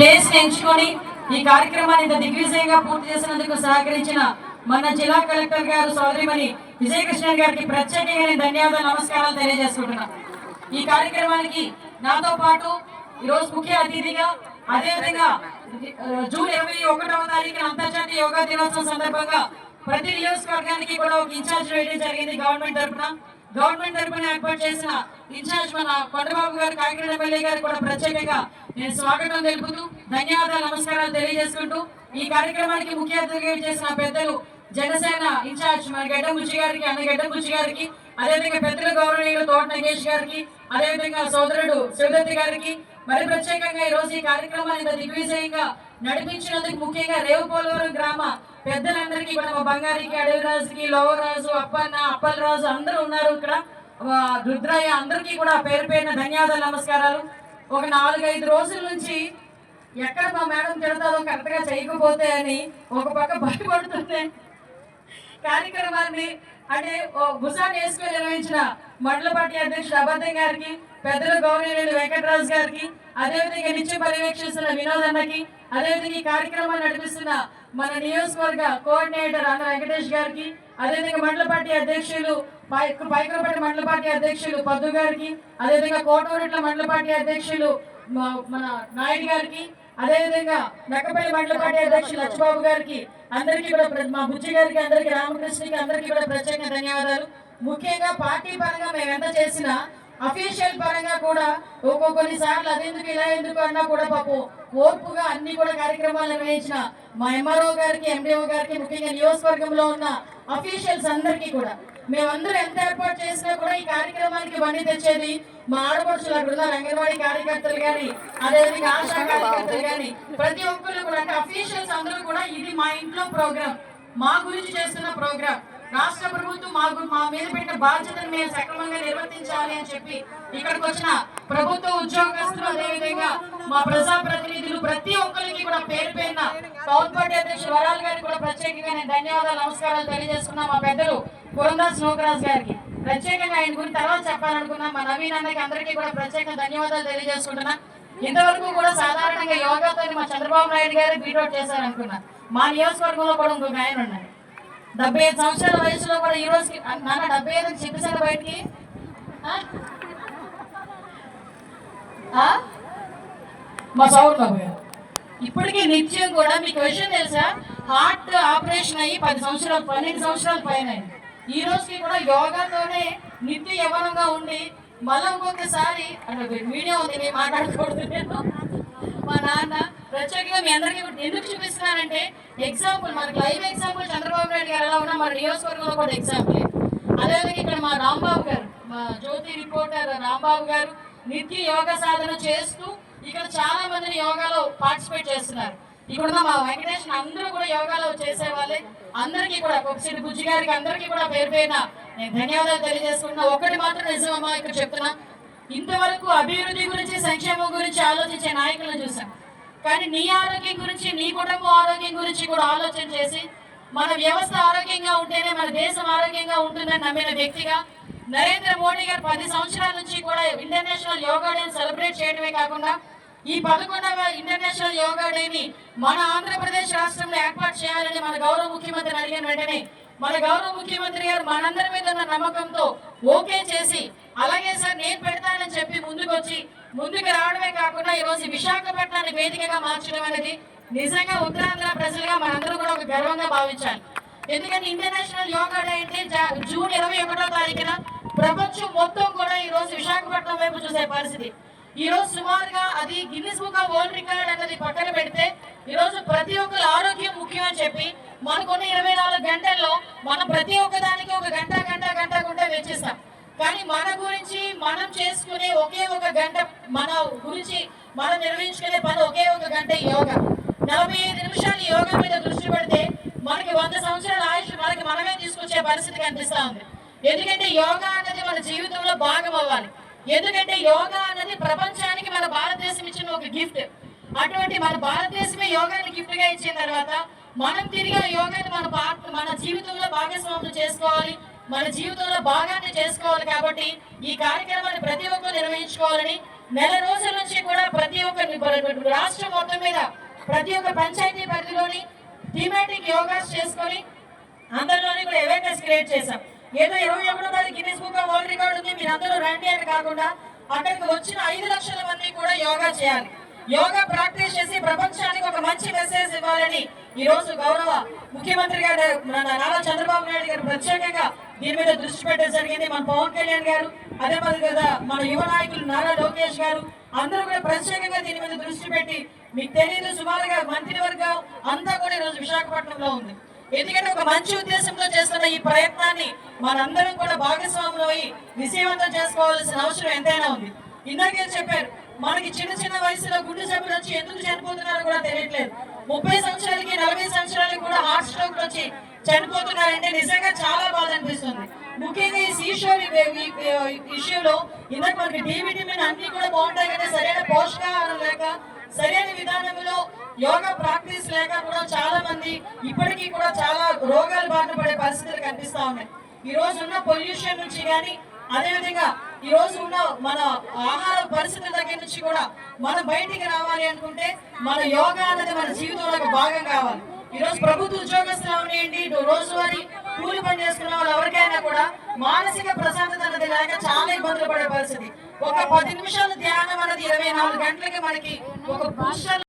Place ఎంచుకొని ఈ కార్యక్రమాన్ని ఇంత దిగ్విజయంగా పూర్తి చేసినందుకు సహకరించిన మన జిల్లా కలెక్టర్ గారు సోదరిమణి విజయకృష్ణ గారికి ప్రత్యేకంగా నేను ధన్యవాదాలు నమస్కారాలు తెలియజేసుకుంటున్నాను ఈ కార్యక్రమానికి నాతో పాటు ఈరోజు ముఖ్య అతిథిగా అదేవిధంగా జూన్ ఇరవై ఒకటవ తారీఖున అంతర్జాతీయ యోగా దినోత్సవం సందర్భంగా ప్రతి నియోజకవర్గానికి కూడా ఒక ఇన్ఛార్జ్ వేయడం జరిగింది గవర్నమెంట్ తరఫున. గవర్నమెంట్ తరఫున ఏర్పాటు చేసిన ఇన్ఛార్జ్ మన కొండబాబు గారు కాకినాడ ఎమ్మెల్యే గారు కూడా ప్రత్యేకంగా నేను స్వాగతం తెలుపుతూ ధన్యవాదాలు నమస్కారాలు తెలియజేసుకుంటూ ఈ కార్యక్రమానికి ముఖ్య అతిథిగా చేసిన పెద్దలు జనసేన ఇన్ఛార్జ్ మన గడ్డంబుచ్చి గారికి అన్న గడ్డంబుచ్చి గారికి అదేవిధంగా పెద్దల గౌరవనీయులు తోట నగేష్ గారికి అదేవిధంగా సోదరుడు శివదత్తి గారికి మరి ప్రత్యేకంగా ఈ రోజు ఈ కార్యక్రమాన్ని దిగ్విజయంగా నడిపించినందుకు ముఖ్యంగా రేవుపోలవరం గ్రామ పెద్దలందరికీ కూడా మా బంగారికి అడవిరాజుకి లోవరాజు అప్పన్న అప్పలరాజు అందరూ ఉన్నారు ఇక్కడ. రుద్రయ్య అందరికీ కూడా పేరు పేరున ధన్యవాదాలు నమస్కారాలు. ఒక నాలుగైదు రోజుల నుంచి ఎక్కడ మా మేడం తిడతాదో కరెక్ట్గా చేయకపోతే అని ఒక పక్క భయపడుతుంటే కార్యక్రమాన్ని అంటే ఓ భుజాన్ని వేసుకొని నిర్వహించిన మండలపాటి అధ్యక్షుడు అబద్ధం గారికి పెద్దల గౌరవనీయులు వెంకటరాజు గారికి అదేవిధంగా నిత్య పర్యవేక్షిస్తున్న వినోద్ అన్నకి అదేవిధంగా ఈ కార్యక్రమాన్ని నడిపిస్తున్న మన నియోజకవర్గ కోఆర్డినేటర్ అన్న వెంకటేష్ గారికి అదేవిధంగా మండల పార్టీ అధ్యక్షులు పై- మండల పార్టీ అధ్యక్షులు పద్దు గారికి అదేవిధంగా కోటూరిట్ల మండల పార్టీ అధ్యక్షులు మా- మన నాయుడు గారికి అదేవిధంగా నక్కపల్లి మండల పార్టీ అధ్యక్షులు లక్ష్మబాబు గారికి అందరికీ కూడా మా బుజ్జి గారికి అందరికీ రామకృష్ణకి అందరికీ కూడా ప్రత్యేక ధన్యవాదాలు. ముఖ్యంగా పార్టీ పరంగా మేము ఎంత చేసినా అఫీషియల్ పరంగా కూడా ఒక్కొక్క కొన్నిసార్లు అదెందుకు ఇలా ఎందుకు అన్నా కూడా పాపం ఓర్పుగా అన్ని కూడా కార్యక్రమాలు నిర్వహించిన మా ఎంఆర్ఓ గారికి ఎండిఓ గారికి ముఖ్యంగా నియోజకవర్గంలో ఉన్న అఫీషియల్స్ అందరికీ కూడా. మేమందరూ ఎంత ఏర్పాటు చేసినా కూడా ఈ కార్యక్రమానికి బండి తెచ్చేది మా ఆడపడుచులు అక్కడ ఉన్న అంగన్వాడీ కార్యకర్తలు కానీ అదేవిధంగా ఆశా కార్యకర్తలు కానీ ప్రతి ఒక్కరు కూడా అంటే అఫీషియల్స్ అందరూ కూడా ఇది మా ఇంట్లో ప్రోగ్రామ్ మా గురించి చేస్తున్న ప్రోగ్రామ్ రాష్ట్ర ప్రభుత్వం మా మా మీద పెట్టిన బాధ్యతను మేము సక్రమంగా నిర్వర్తించాలి అని చెప్పి ఇక్కడికి వచ్చిన ప్రభుత్వ ఉద్యోగస్తులు అదేవిధంగా మా ప్రజా ప్రతినిధులు ప్రతి ఒక్కరికి కూడా పేరు పేరున పవన్ పార్టీ అధ్యక్షుడు వరాలు గారికి కూడా ప్రత్యేకంగా నేను ధన్యవాదాలు నమస్కారాలు తెలియజేస్తున్నా మా పెద్దలు పురందాస్ నోకరాజ్ గారికి. ప్రత్యేకంగా ఆయన గురించి తర్వాత చెప్పాలనుకున్నా మా నవీన్ అన్నకి అందరికీ కూడా ప్రత్యేక ధన్యవాదాలు తెలియజేసుకుంటున్నా. ఇంతవరకు కూడా సాధారణంగా యోగాతో మా చంద్రబాబు నాయుడు గారు బీటౌట్ చేశారనుకున్నా. మా నియోజకవర్గంలో కూడా ఇంకొక ఆయన ఉన్నారు డెబ్బై ఐదు సంవత్సరాల వయసులో కూడా ఈ రోజుకి నాన్న డెబ్బై ఐదు చెప్పేశారు బయటికి? ఆ? మా సౌర్ బాబు గారు ఇప్పటికీ నిత్యం కూడా మీకు విషయం తెలుసా? హార్ట్ ఆపరేషన్ అయ్యి పది సంవత్సరాలు పన్నెండు సంవత్సరాలు పైన ఈ రోజుకి కూడా యోగాతోనే నిత్య యవనంగా ఉండి మళ్ళీ ఇంకొకసారి అంటే మీడియా ఉంది నేను మాట్లాడకూడదు నేను. మా నాన్న ప్రత్యేకంగా మీ అందరికీ ఎందుకు చూపిస్తున్నానంటే ఎగ్జాంపుల్ మనకు లైవ్ ఎగ్జాంపుల్ చంద్రబాబు నాయుడు గారు ఎలా ఉన్నా మన నియోజకవర్గంలో కూడా ఎగ్జాంపుల్ అదేవిధంగా ఇక్కడ మా రాంబాబు గారు మా జ్యోతి రిపోర్టర్ రాంబాబు గారు నిత్య యోగా సాధన చేస్తూ ఇక్కడ చాలా మందిని యోగాలో పార్టిసిపేట్ చేస్తున్నారు. ఇక్కడ మా వెంకటేష్ అందరూ కూడా యోగాలో చేసే వాళ్ళే అందరికీ కూడా కొక్సిడి బుజ్జి గారికి అందరికీ కూడా పేరు పైన నేను ధన్యవాదాలు తెలియజేస్తున్నా ఒకటి మాత్రం నిజమమ్మా ఇక్కడ చెప్తున్నా. ఇంతవరకు అభివృద్ధి గురించి సంక్షేమం గురించి ఆలోచించే నాయకులను చూసాం కానీ నీ ఆరోగ్యం గురించి నీ కుటుంబం ఆరోగ్యం గురించి కూడా ఆలోచన చేసి మన వ్యవస్థ ఆరోగ్యంగా ఉంటేనే మన దేశం ఆరోగ్యంగా ఉంటుందని నమ్మిన వ్యక్తిగా నరేంద్ర మోడీ గారు పది సంవత్సరాల నుంచి కూడా ఇంటర్నేషనల్ యోగా డేని సెలబ్రేట్ చేయడమే కాకుండా ఈ పదకొండవ ఇంటర్నేషనల్ యోగా డేని మన ఆంధ్రప్రదేశ్ రాష్ట్రంలో ఏర్పాటు చేయాలని మన గౌరవ ముఖ్యమంత్రి అడిగిన వెంటనే మన గౌరవ ముఖ్యమంత్రి గారు మనందరి మీద ఉన్న నమ్మకంతో ఓకే చేసి అలాగే సార్ నేను పెడతానని చెప్పి ముందుకు వచ్చి ముందుకు రావడమే కాకుండా ఈరోజు విశాఖపట్నాన్ని వేదికగా మార్చడం అనేది నిజంగా ఉత్తరాంధ్ర ప్రజలుగా మనందరూ కూడా ఒక గర్వంగా భావించాలి. ఎందుకంటే ఇంటర్నేషనల్ యోగా డే అంటే జా- జూన్ ఇరవై ఒకటో తారీఖున ప్రపంచం మొత్తం కూడా ఈ రోజు విశాఖపట్నం వైపు చూసే పరిస్థితి. ఈ రోజు సుమారుగా అది Guinness book of world record అన్నది పక్కన పెడితే ఈ రోజు ప్రతి ఒక్కరి ఆరోగ్యం ముఖ్యం అని చెప్పి మనకున్న ఇరవై నాలుగు గంటల్లో మనం ప్రతి ఒక్క దానికి ఒక గంట గంట గంట గుంట వెచ్చిస్తాం. కానీ మన గురించి మనం చేసుకునే ఒకే ఒక గంట మన గురించి మనం నిర్వహించుకునే పని ఒకే ఒక గంట యోగా. నలభై ఐదు నిమిషాలు యోగా మీద దృష్టి పెడితే మనకి వంద సంవత్సరాల ఆయుష్ మనకి మనమే తీసుకొచ్చే పరిస్థితి కనిపిస్తా ఉంది. ఎందుకంటే యోగా అన్నది మన జీవితంలో భాగం అవ్వాలి. ఎందుకంటే యోగా అన్నది ప్రపంచానికి మన భారతదేశం ఇచ్చిన ఒక గిఫ్ట్. అటువంటి మన భారతదేశమే యోగాని గిఫ్ట్గా ఇచ్చిన తర్వాత మనం తిరిగి ఆ యోగాని మన మన జీవితంలో భాగస్వాములు చేసుకోవాలి. మన జీవితంలో భాగాన్ని చేసుకోవాలి కాబట్టి ఈ కార్యక్రమాన్ని ప్రతి ఒక్కరు నిర్వహించుకోవాలని నెల రోజుల నుంచి కూడా ప్రతి ఒక్క రాష్ట్రం మొత్తం మీద ప్రతి ఒక్క పంచాయతీ పరిధిలోని థీమాటిక్ యోగాస్ చేసుకొని అందరిలోని కూడా అవేర్నెస్ క్రియేట్ చేశాం. ఏదో ఇరవై ఒకటో తారీఖు Guinness book of world record ఉంది. మీరు అందరూ రండి అని కాకుండా అక్కడికి వచ్చిన ఐదు లక్షల మంది కూడా యోగా చేయాలి. యోగా ప్రాక్టీస్ చేసి ప్రపంచానికి ఒక మంచి మెసేజ్ ఇవ్వాలని ఈ రోజు గౌరవ ముఖ్యమంత్రి గారు నారా చంద్రబాబు నాయుడు గారు ప్రత్యేకంగా దీని మీద దృష్టి పెట్టడం జరిగింది. మన పవన్ కళ్యాణ్ గారు అదే కదా మన యువ నాయకులు నారా లోకేష్ గారు అందరూ కూడా ప్రత్యేకంగా దీని మీద దృష్టి పెట్టి మీకు తెలియదు సుమారుగా మంత్రివర్గం అంతా కూడా ఈరోజు విశాఖపట్నంలో ఉంది. ఎందుకంటే ఒక మంచి ఉద్దేశంతో చేస్తున్న ఈ ప్రయత్నాన్ని మనందరం కూడా భాగస్వాములు అయి విజయవంతం చేసుకోవాల్సిన అవసరం ఎంతైనా ఉంది. ఇందాకే చెప్పారు మనకి చిన్న చిన్న వయసులో గుండె జబ్బులు వచ్చి ఎందుకు చనిపోతున్నారో కూడా తెలియట్లేదు. ముప్పై సంవత్సరాలకి నలభై సంవత్సరాలకి కూడా హార్ట్ స్ట్రోక్ వచ్చి చనిపోతున్నారంటే నిజంగా చాలా బాధ అనిపిస్తుంది. ముఖ్యంగా ఈ సీషోర్ ఇష్యూలో ఇందాక మనకి డి విటమిన్ అన్ని కూడా బాగుంటాయి కానీ సరైన పోషకాహారం లేక సరైన విధానంలో యోగా ప్రాక్టీస్ లేక కూడా చాలా మంది ఇప్పటికీ కూడా చాలా రోగాలు బారిన పడే పరిస్థితులు కనిపిస్తా ఉన్నాయి. ఈ రోజు ఉన్న పొల్యూషన్ నుంచి కానీ అదేవిధంగా ఈ రోజు ఉన్న మన ఆహార పరిస్థితుల దగ్గర నుంచి కూడా మనం బయటికి రావాలి అనుకుంటే మన యోగా అనేది మన జీవితంలో ఒక భాగం కావాలి. ఈ రోజు ప్రభుత్వ ఉద్యోగస్తులు అవనియండి రోజువారీ కూలి పని చేసుకున్న వాళ్ళు ఎవరికైనా కూడా మానసిక ప్రశాంతత అనేది లేక చాలా ఇబ్బందులు పడే పరిస్థితి. ఒక పది నిమిషాల ధ్యానం అనేది ఇరవై నాలుగు గంటలకి మనకి ఒక బూస్టర్